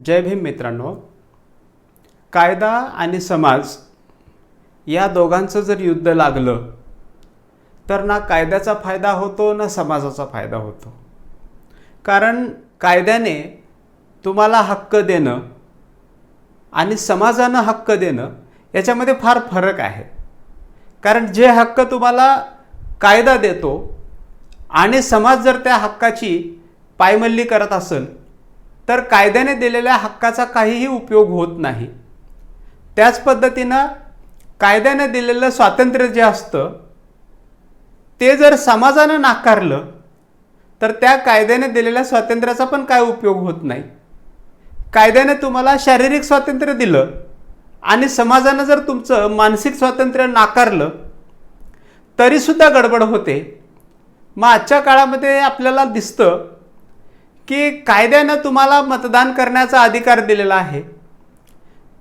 जय भीम मित्रांनो. कायदा आणि समाज या दोघांचं जर युद्ध लागलं तर ना कायद्याचा फायदा होतो ना समाजाचा फायदा होतो. कारण कायद्याने तुम्हाला हक्क देणं आणि समाजानं हक्क देणं याच्यामध्ये फार फरक आहे. कारण जे हक्क तुम्हाला कायदा देतो आणि समाज जर त्या हक्काची पायमल्ली करत असेल तर कायद्याने दिलेल्या हक्काचा काहीही उपयोग होत नाही. त्याच पद्धतीनं कायद्याने दिलेलं स्वातंत्र्य जे असतं ते जर समाजानं नाकारलं तर त्या कायद्याने दिलेल्या स्वातंत्र्याचा पण काय उपयोग होत नाही. कायद्याने तुम्हाला शारीरिक स्वातंत्र्य दिलं आणि समाजानं जर तुमचं मानसिक स्वातंत्र्य नाकारलं तरीसुद्धा गडबड होते. मग आजच्या काळामध्ये आपल्याला दिसतं की कायद्यानं तुम्हाला मतदान करण्याचा अधिकार दिलेला आहे.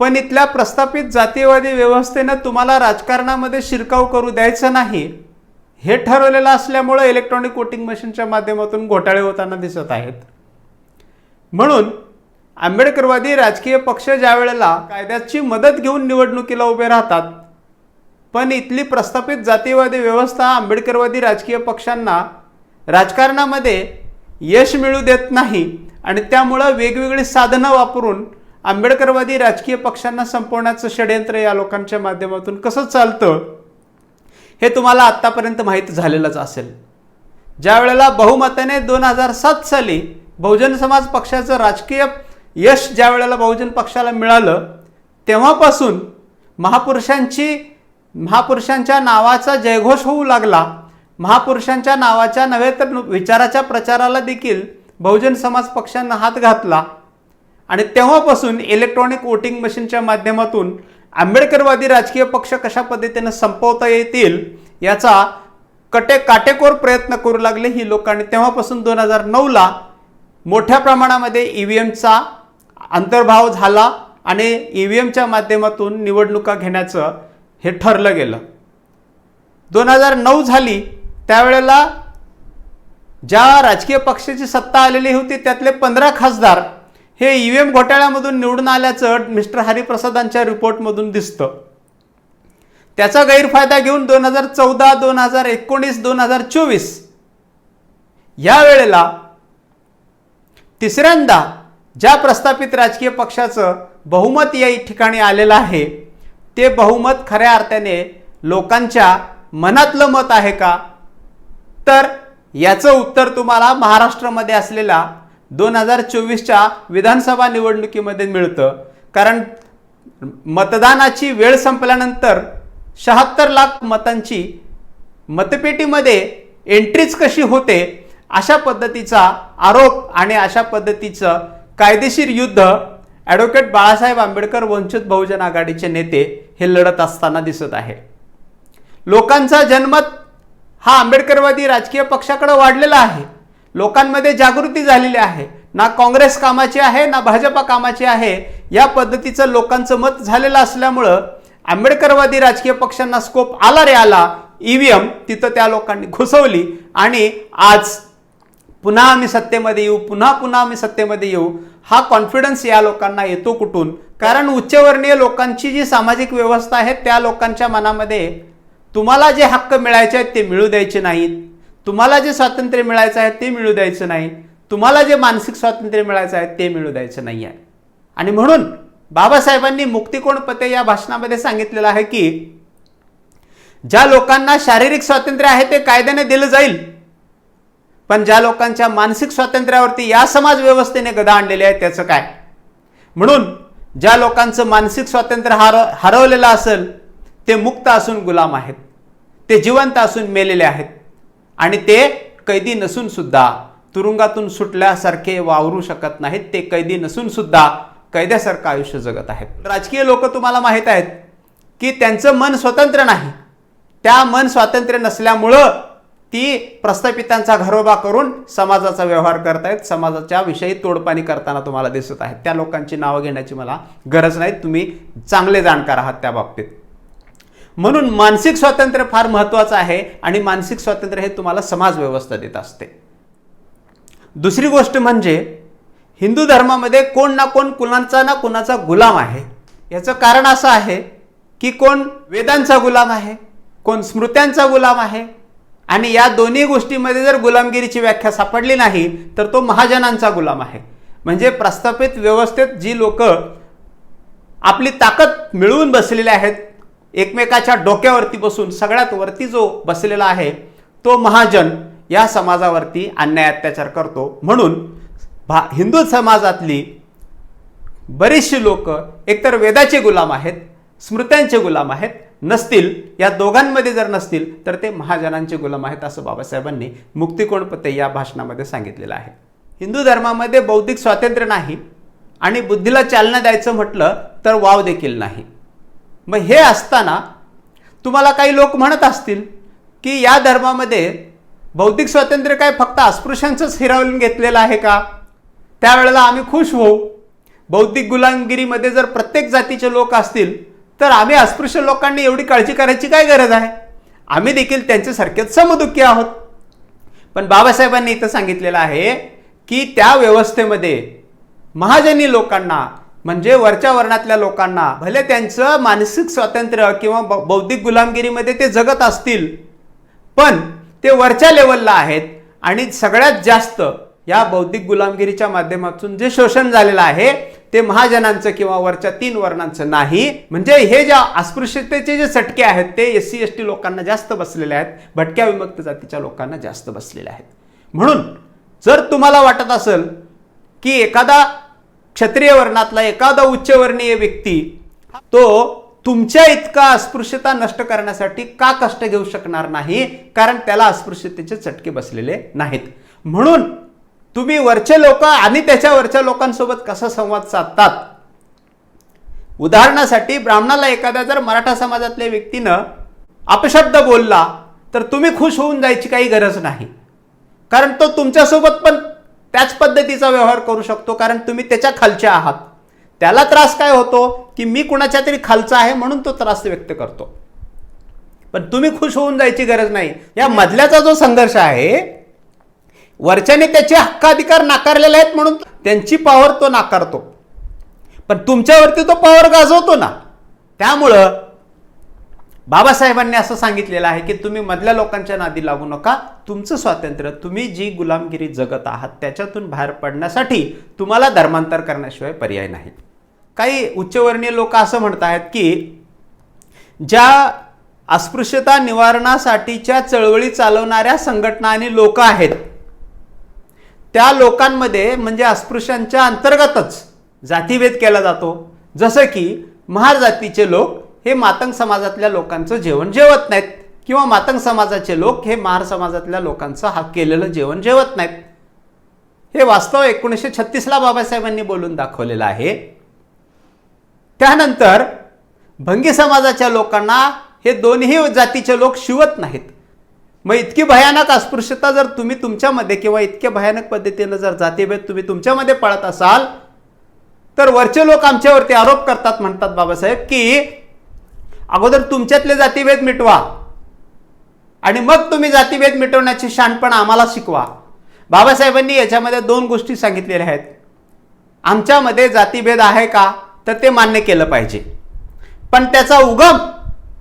पण इथल्या प्रस्थापित जातीयवादी व्यवस्थेनं तुम्हाला राजकारणामध्ये शिरकाव करू द्यायचं नाही हे ठरवलेलं असल्यामुळं इलेक्ट्रॉनिक वोटिंग मशीनच्या माध्यमातून घोटाळे होताना दिसत आहेत. म्हणून आंबेडकरवादी राजकीय पक्ष ज्या वेळेला कायद्याची मदत घेऊन निवडणुकीला उभे राहतात पण इथली प्रस्थापित जातीयवादी व्यवस्था आंबेडकरवादी राजकीय पक्षांना राजकारणामध्ये यश मिळू देत नाही आणि त्यामुळं वेगवेगळी साधनं वापरून आंबेडकरवादी राजकीय पक्षांना संपवण्याचं षडयंत्र या लोकांच्या माध्यमातून कसं चालतं हे तुम्हाला आत्तापर्यंत माहीत झालेलंच असेल. ज्या वेळेला बहुमताने दोन हजार सात साली बहुजन समाज पक्षाचं राजकीय यश ज्या वेळेला बहुजन पक्षाला मिळालं तेव्हापासून महापुरुषांची महापुरुषांच्या नावाचा जयघोष होऊ लागला. महापुरुषांच्या नावाच्या नव्हे तर विचाराच्या प्रचाराला देखील बहुजन समाज पक्षानं हात घातला. आणि तेव्हापासून इलेक्ट्रॉनिक वोटिंग मशीनच्या माध्यमातून आंबेडकरवादी राजकीय पक्ष कशा पद्धतीनं संपवता येतील याचा कटे काटेकोर प्रयत्न करू लागले ही लोक. आणि तेव्हापासून दोन हजार नऊला मोठ्या प्रमाणामध्ये ई व्ही एमचा अंतर्भाव झाला आणि ई व्ही एमच्या माध्यमातून निवडणुका घेण्याचं हे ठरलं गेलं. दोन हजार नऊ झाली त्यावेळेला ज्या राजकीय पक्षाची सत्ता आलेली होती त्यातले पंधरा खासदार हे ई व्ही एम घोटाळ्यामधून निवडून आल्याचं मिस्टर हरिप्रसादांच्या रिपोर्टमधून दिसतं. त्याचा गैरफायदा घेऊन दोन हजार चौदा दोन हजार एकोणीस दोन हजार चोवीस या वेळेला तिसऱ्यांदा ज्या प्रस्थापित राजकीय पक्षाचं बहुमत या ठिकाणी आलेलं आहे ते बहुमत खऱ्या अर्थाने लोकांच्या मनातलं मत आहे का? तर याचं उत्तर तुम्हाला महाराष्ट्रामध्ये असलेला दोन हजार चोवीसच्या विधानसभा निवडणुकीमध्ये मिळतं. कारण मतदानाची वेळ संपल्यानंतर शहात्तर लाख मतांची मतपेटीमध्ये एंट्रीच कशी होते अशा पद्धतीचा आरोप आणि अशा पद्धतीचं कायदेशीर युद्ध ॲडव्होकेट बाळासाहेब आंबेडकर वंचित बहुजन आघाडीचे नेते हे लढत असताना दिसत आहे. लोकांचा जनमत हा आंबेडकरवादी राजकीय पक्षाकडे वाढलेला आहे. लोकांमध्ये जागृती झालेली आहे. ना काँग्रेस कामाची आहे ना भाजपा कामाची आहे या पद्धतीचं लोकांचं मत झालेलं असल्यामुळं आंबेडकरवादी राजकीय पक्षांना स्कोप आला रे आला. ईव्हीएम तिथं त्या लोकांनी घुसवली आणि आज पुन्हा आम्ही सत्तेमध्ये येऊ पुन्हा पुन्हा आम्ही सत्तेमध्ये येऊ हा कॉन्फिडन्स या लोकांना येतो कुठून? कारण उच्चवर्णीय लोकांची जी सामाजिक व्यवस्था आहे त्या लोकांच्या मनामध्ये तुम्हाला जे हक्क मिळायचे आहेत ते मिळू द्यायचे नाहीत. तुम्हाला जे स्वातंत्र्य मिळायचं आहे ते मिळू द्यायचं नाही. तुम्हाला जे मानसिक स्वातंत्र्य मिळायचं आहे ते मिळू द्यायचं नाही आहे. आणि म्हणून बाबासाहेबांनी मुक्तिकोण पते या भाषणामध्ये सांगितलेलं आहे की ज्या लोकांना शारीरिक स्वातंत्र्य आहे ते कायद्याने दिलं जाईल. पण ज्या लोकांच्या मानसिक स्वातंत्र्यावरती या समाज व्यवस्थेने गदा आणलेले आहे त्याचं काय? म्हणून ज्या लोकांचं मानसिक स्वातंत्र्य हर हरवलेलं असेल ते मुक्त असून गुलाम आहेत. ते जिवंत असून मेलेले आहेत. आणि ते कैदी नसून सुद्धा तुरुंगातून सुटल्यासारखे वावरू शकत नाहीत. ते कैदी नसून सुद्धा कैद्यासारखं आयुष्य जगत आहेत. राजकीय लोक तुम्हाला माहीत आहेत की त्यांचं मन स्वतंत्र नाही. त्या मन स्वातंत्र्य नसल्यामुळं ती प्रस्थापितांचा घरोबा करून समाजाचा व्यवहार करतायत. समाजाच्या विषयी तोडपाणी करताना तुम्हाला दिसत आहेत. त्या लोकांची नावं घेण्याची मला गरज नाही. तुम्ही चांगले जाणकार आहात त्या बाबतीत. म्हणून मानसिक स्वातंत्र्य फार महत्त्वाचं आहे आणि मानसिक स्वातंत्र्य हे तुम्हाला समाज व्यवस्था देत असते. दुसरी गोष्ट म्हणजे हिंदू धर्मामध्ये कोण ना कोण कुणाचा ना कुणाचा गुलाम आहे. याचं कारण असं आहे की कोण वेदांचा गुलाम आहे कोण स्मृत्यांचा गुलाम आहे आणि या दोन्ही गोष्टीमध्ये जर गुलामगिरीची व्याख्या सापडली नाही तर तो महाजनांचा गुलाम आहे. म्हणजे प्रस्थापित व्यवस्थेत जी लोक आपली ताकद मिळवून बसलेले आहेत एकमेकाच्या डोक्यावरती बसून सगळ्यात वरती जो बसलेला आहे तो महाजन या समाजावरती अन्याय अत्याचार करतो. म्हणून भा हिंदू समाजातली बरीचशी लोक एकतर वेदाचे गुलाम आहेत स्मृत्यांचे गुलाम आहेत नसतील या दोघांमध्ये जर नसतील तर ते महाजनांचे गुलाम आहेत असं बाबासाहेबांनी मुक्तिकोणपते या भाषणामध्ये सांगितलेलं आहे. हिंदू धर्मामध्ये बौद्धिक स्वातंत्र्य नाही आणि बुद्धीला चालना द्यायचं म्हटलं तर वाव देखील नाही. मग हे असताना तुम्हाला काही लोक म्हणत असतील की या धर्मामध्ये बौद्धिक स्वातंत्र्य काय फक्त अस्पृश्यांचंच हिरावून घेतलेलं आहे का? त्यावेळेला आम्ही खुश होऊ. बौद्धिक गुलामगिरीमध्ये जर प्रत्येक जातीचे लोक असतील तर आम्ही अस्पृश्य लोकांनी एवढी काळजी करायची काय गरज आहे? आम्ही देखील त्यांच्यासारखेच समदुःखी आहोत. पण बाबासाहेबांनी इथं सांगितलेलं आहे की त्या व्यवस्थेमध्ये महाजनी लोकांना म्हणजे वरच्या वर्णातल्या लोकांना भले त्यांचं मानसिक स्वातंत्र्य किंवा बौ- बौद्धिक गुलामगिरीमध्ये ते जगत असतील पण ते वरच्या लेवलला आहेत आणि सगळ्यात जास्त या बौद्धिक गुलामगिरीच्या माध्यमातून जे शोषण झालेलं आहे ते महाजनांचं किंवा वरच्या तीन वर्णांचं नाही. म्हणजे हे ज्या अस्पृश्यतेचे जे चटके आहेत ते एस सी एस टी लोकांना जास्त बसलेले आहेत भटक्या विमुक्त जातीच्या लोकांना जास्त बसलेले आहेत. म्हणून जर तुम्हाला वाटत असेल की एखादा क्षत्रिय वर्णातला एखादा उच्चवर्णीय व्यक्ती तो तुमच्या इतका अस्पृश्यता नष्ट करण्यासाठी का कष्ट घेऊ शकणार नाही? कारण त्याला अस्पृश्यतेचे चटके बसलेले नाहीत. म्हणून तुम्ही वरचे लोक आणि त्याच्यावरच्या लोकांसोबत कसा संवाद साधतात? उदाहरणासाठी ब्राह्मणाला एखाद्या जर मराठा समाजातल्या व्यक्तीनं अपशब्द बोलला तर तुम्ही खुश होऊन जायची काही गरज नाही. कारण तो तुमच्यासोबत पण त्याच पद्धतीचा व्यवहार करू शकतो कारण तुम्ही त्याच्या खालचे आहात. त्याला त्रास काय होतो की मी कुणाच्या तरी खालचा आहे म्हणून तो त्रास व्यक्त करतो. पण तुम्ही खुश होऊन जायची गरज नाही. या मधल्याचा जो संघर्ष आहे वरच्याने त्याचे हक्काधिकार नाकारलेले आहेत म्हणून त्यांची पॉवर तो नाकारतो. पण तुमच्यावरती तो पॉवर गाजवतो ना. त्यामुळं बाबासाहेबांनी असं सांगितलेलं आहे की तुम्ही मधल्या लोकांच्या नादी लागू नका. तुमचं स्वातंत्र्य तुम्ही जी गुलामगिरी जगत आहात त्याच्यातून बाहेर पडण्यासाठी तुम्हाला धर्मांतर करण्याशिवाय पर्याय नाही. काही उच्चवर्णीय लोक असं म्हणत आहेत की ज्या अस्पृश्यता निवारणासाठीच्या चळवळी चालवणाऱ्या संघटना आणि लोक आहेत त्या लोकांमध्ये म्हणजे अस्पृश्यांच्या अंतर्गतच जातीभेद केला जातो. जसं की महार जातीचे लोक हे मातंग समाजातल्या लोकांचं जेवण जेवत नाहीत. किंवा मातंग समाजाचे लोक हे महार समाजातल्या लोकांचं हा केलेलं जेवण जेवत नाहीत. हे वास्तव एकोणीसशे छत्तीसला बाबासाहेबांनी बोलून दाखवलेलं आहे. त्यानंतर भंगी समाजाच्या लोकांना हे दोन्ही जातीचे लोक शिवत नाहीत. मग इतकी भयानक अस्पृश्यता जर तुम्ही तुमच्यामध्ये किंवा इतक्या भयानक पद्धतीनं जर जातीभेद तुम्ही तुमच्यामध्ये पाळत असाल तर वरचे लोक आमच्यावरती आरोप करतात म्हणतात बाबासाहेब की अगोदर तुमच्यातले जातीभेद मिटवा. आणि मग तुम्ही जातीभेद मिटवण्याची शानपण आम्हाला शिकवा. बाबासाहेबांनी याच्यामध्ये दोन गोष्टी सांगितलेल्या आहेत. आमच्यामध्ये जातीभेद आहे का? तर ते मान्य केलं पाहिजे. पण त्याचा उगम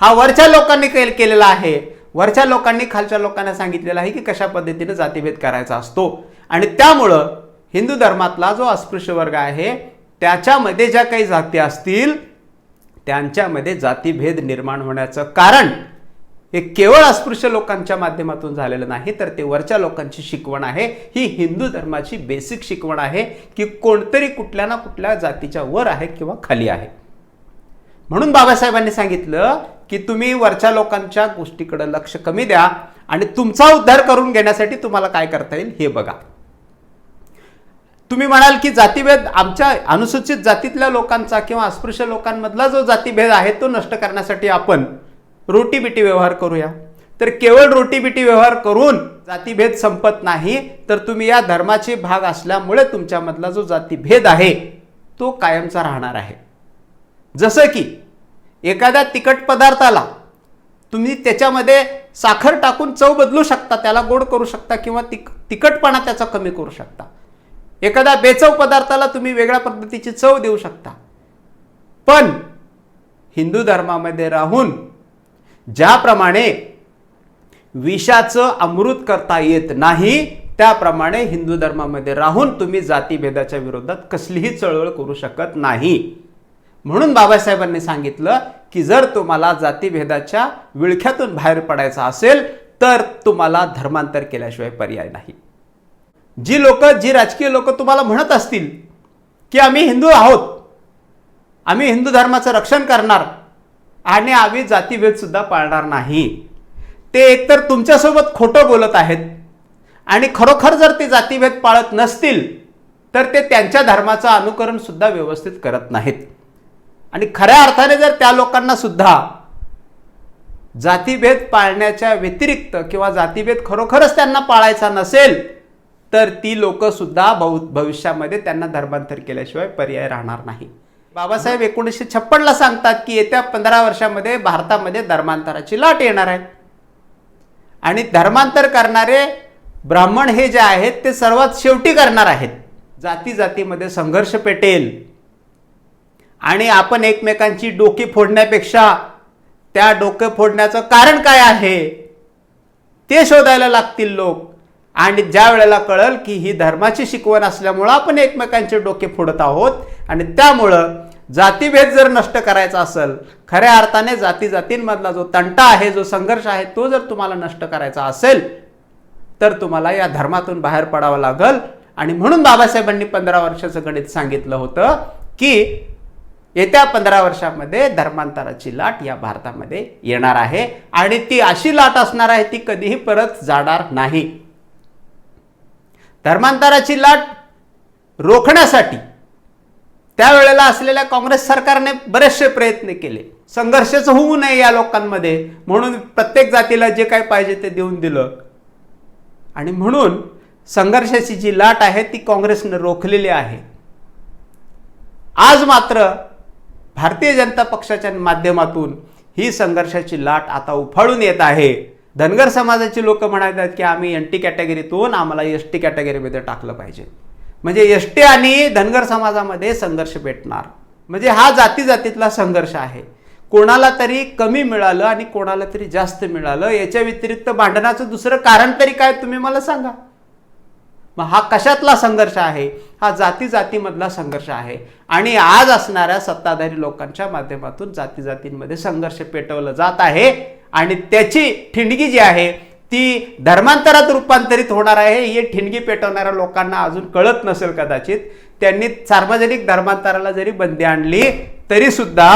हा वरच्या लोकांनी केल- केलेला आहे. वरच्या लोकांनी खालच्या लोकांना सांगितलेलं आहे की कशा पद्धतीने जातीभेद करायचा असतो. आणि त्यामुळं हिंदू धर्मातला जो अस्पृश्य वर्ग आहे त्याच्यामध्ये ज्या काही जाती असतील त्यांच्यामध्ये जातीभेद निर्माण होण्याचं कारण हे केवळ अस्पृश्य लोकांच्या माध्यमातून झालेलं नाही तर ते वरच्या लोकांची शिकवण आहे. ही हिंदू धर्माची बेसिक शिकवण आहे की कोणतरी कुठल्या ना कुठल्या जातीच्या वर आहे किंवा खाली आहे. म्हणून बाबासाहेबांनी सांगितलं की तुम्ही वरच्या लोकांच्या गोष्टीकडे लक्ष कमी द्या आणि तुमचा उद्धार करून घेण्यासाठी तुम्हाला काय करता येईल हे बघा. तुम्ही म्हणाल की जातीभेद आमच्या अनुसूचित जातीतल्या लोकांचा किंवा अस्पृश्य लोकांमधला जो जातीभेद आहे तो नष्ट करण्यासाठी आपण रोटीबिटी व्यवहार करूया. तर केवळ रोटीबिटी व्यवहार करून जातीभेद संपत नाही तर तुम्ही या धर्माचे भाग असल्यामुळे तुमच्यामधला जो जातीभेद आहे तो कायमचा राहणार आहे. जसं की एखाद्या तिखट पदार्थाला तुम्ही त्याच्यामध्ये साखर टाकून चव बदलू शकता त्याला गोड करू शकता किंवा तिक तिखटपणा त्याचा कमी करू शकता. एखाद्या बेचव पदार्थाला तुम्ही वेगळ्या पद्धतीची चव देऊ शकता. पण हिंदू धर्मामध्ये राहून ज्याप्रमाणे विषाचं अमृत करता येत नाही त्याप्रमाणे हिंदू धर्मामध्ये राहून तुम्ही जातीभेदाच्या विरोधात कसलीही चळवळ करू शकत नाही. म्हणून बाबासाहेबांनी सांगितलं की जर तुम्हाला जातीभेदाच्या विळख्यातून बाहेर पडायचं असेल तर तुम्हाला धर्मांतर केल्याशिवाय पर्याय नाही. जी लोक जी राजकीय लोक तुम्हाला म्हणत असतील की आम्ही हिंदू आहोत आम्ही हिंदू धर्माचं रक्षण करणार आणि आम्ही जातीभेदसुद्धा पाळणार नाही. ते एकतर तुमच्यासोबत खोटं बोलत आहेत आणि खरोखर जर ते जातीभेद पाळत नसतील तर ते त्यांच्या धर्माचं अनुकरण सुद्धा व्यवस्थित करत नाहीत. आणि खऱ्या अर्थाने जर त्या लोकांना सुद्धा जातीभेद पाळण्याच्या व्यतिरिक्त किंवा जातीभेद खरोखरच त्यांना पाळायचा नसेल तर ती लोकंसुद्धा भव भविष्यामध्ये त्यांना धर्मांतर केल्याशिवाय पर्याय राहणार नाही. बाबासाहेब एकोणीसशे छप्पनला सांगतात की येत्या पंधरा वर्षामध्ये भारतामध्ये धर्मांतराची लाट येणार आहे. आणि धर्मांतर करणारे ब्राह्मण हे जे आहेत ते सर्वात शेवटी करणार आहेत. जाती जातीमध्ये संघर्ष पेटेल. आणि आपण एकमेकांची डोकी फोडण्यापेक्षा त्या डोके फोडण्याचं कारण काय आहे ते शोधायला लागतील लोक. आणि ज्या वेळेला कळल की ही धर्माची शिकवण असल्यामुळं आपण एकमेकांचे डोके फोडत आहोत आणि त्यामुळं जातीभेद जर नष्ट करायचा असेल खऱ्या अर्थाने जाती जातींमधला जो तंटा आहे जो संघर्ष आहे तो जर तुम्हाला नष्ट करायचा असेल तर तुम्हाला या धर्मातून बाहेर पडावं लागल. आणि म्हणून बाबासाहेबांनी पंधरा वर्षाचं गणित सांगितलं होतं की येत्या पंधरा वर्षामध्ये धर्मांतराची लाट या भारतामध्ये येणार आहे. आणि ती अशी लाट असणार आहे ती कधीही परत जाणार नाही. धर्मांतराची लाट रोखण्यासाठी त्यावेळेला असलेल्या काँग्रेस सरकारने बरेचसे प्रयत्न केले. संघर्षच होऊ नये या लोकांमध्ये म्हणून प्रत्येक जातीला जे काय पाहिजे ते देऊन दिलं. आणि म्हणून संघर्षाची जी लाट आहे ती काँग्रेसनं रोखलेली आहे. आज मात्र भारतीय जनता पक्षाच्या माध्यमातून ही संघर्षाची लाट आता उफाळून येत आहे. धनगर समाजाची लोक म्हणतात की आम्ही एन टी कॅटेगरीतून आम्हाला एस टी कॅटेगरीमध्ये टाकलं पाहिजे. म्हणजे एस टी आणि धनगर समाजामध्ये संघर्ष भेटणार म्हणजे हा जाती जातीतला संघर्ष आहे. कोणाला तरी कमी मिळालं आणि कोणाला तरी जास्त मिळालं याच्या व्यतिरिक्त भांडणाचं दुसरं कारण तरी काय तुम्ही मला सांगा. मग हा कशातला संघर्ष आहे? हा जाती जातीमधला संघर्ष आहे. आणि आज असणाऱ्या सत्ताधारी लोकांच्या माध्यमातून जाती जातींमध्ये संघर्ष पेटवलं जात आहे. आणि त्याची ठिणगी जी आहे ती धर्मांतरात रूपांतरित होणार आहे हे ठिणगी पेटवणाऱ्या लोकांना अजून कळत नसेल कदाचित. त्यांनी सार्वजनिक धर्मांतराला जरी बंदी आणली तरी सुद्धा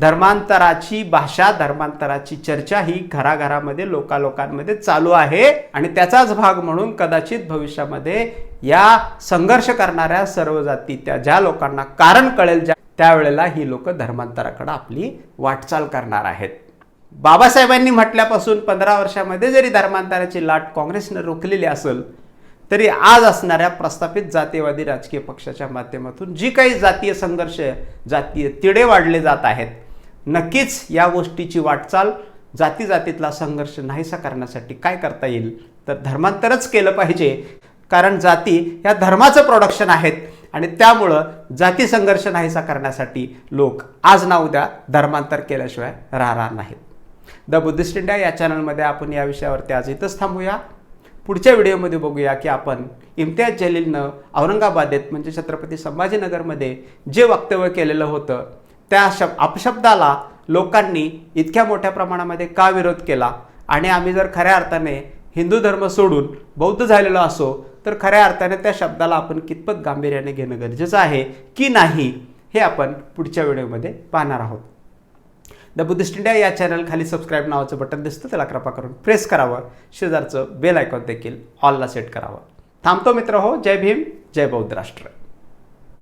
धर्मांतराची भाषा धर्मांतराची चर्चा ही घराघरामध्ये लोकालोकांमध्ये चालू आहे. आणि त्याचाच भाग म्हणून कदाचित भविष्यामध्ये या संघर्ष करणाऱ्या सर्व जाती त्या ज्या लोकांना कारण कळेल ज्या त्यावेळेला ही लोक धर्मांतराकडे आपली वाटचाल करणार आहेत. बाबासाहेबांनी म्हटल्यापासून पंधरा वर्षामध्ये जरी धर्मांतराची लाट काँग्रेसनं रोखलेली असेल तरी आज असणाऱ्या प्रस्थापित जातीवादी राजकीय पक्षाच्या माध्यमातून जी काही जातीय संघर्ष जातीय तिढे वाढले जात आहेत नक्कीच या गोष्टीची वाटचाल जाती जातीतला संघर्ष नाहीसा करण्यासाठी काय करता येईल? तर धर्मांतरच केलं पाहिजे. कारण जाती ह्या धर्माचं प्रोडक्शन आहेत आणि त्यामुळं जाती संघर्ष नाहीसा करण्यासाठी लोक आज ना उद्या धर्मांतर केल्याशिवाय राहणार नाहीत. द बुद्धिस्ट इंडिया या चॅनलमध्ये आपण या विषयावरती आज इथंच थांबूया. पुढच्या व्हिडिओमध्ये बघूया की आपण इम्तियाज जलीलनं औरंगाबादेत म्हणजे छत्रपती संभाजीनगरमध्ये जे वक्तव्य केलेलं होतं त्या शब अपशब्दाला लोकांनी इतक्या मोठ्या प्रमाणामध्ये का विरोध केला? आणि आम्ही जर खऱ्या अर्थाने हिंदू धर्म सोडून बौद्ध झालेलो असो तर खऱ्या अर्थाने त्या शब्दाला आपण कितपत गांभीर्याने घेणं गरजेचं आहे की नाही हे आपण पुढच्या व्हिडिओमध्ये पाहणार आहोत. द बुद्धिस्ट इंडिया या चॅनल खाली सबस्क्राईब नावाचं बटन दिसतं त्याला कृपा करून प्रेस करावं. शेजारचं बेल आयकॉन देखील ऑलला सेट करावं. थांबतो मित्र हो. जय भीम जय बौद्ध राष्ट्र.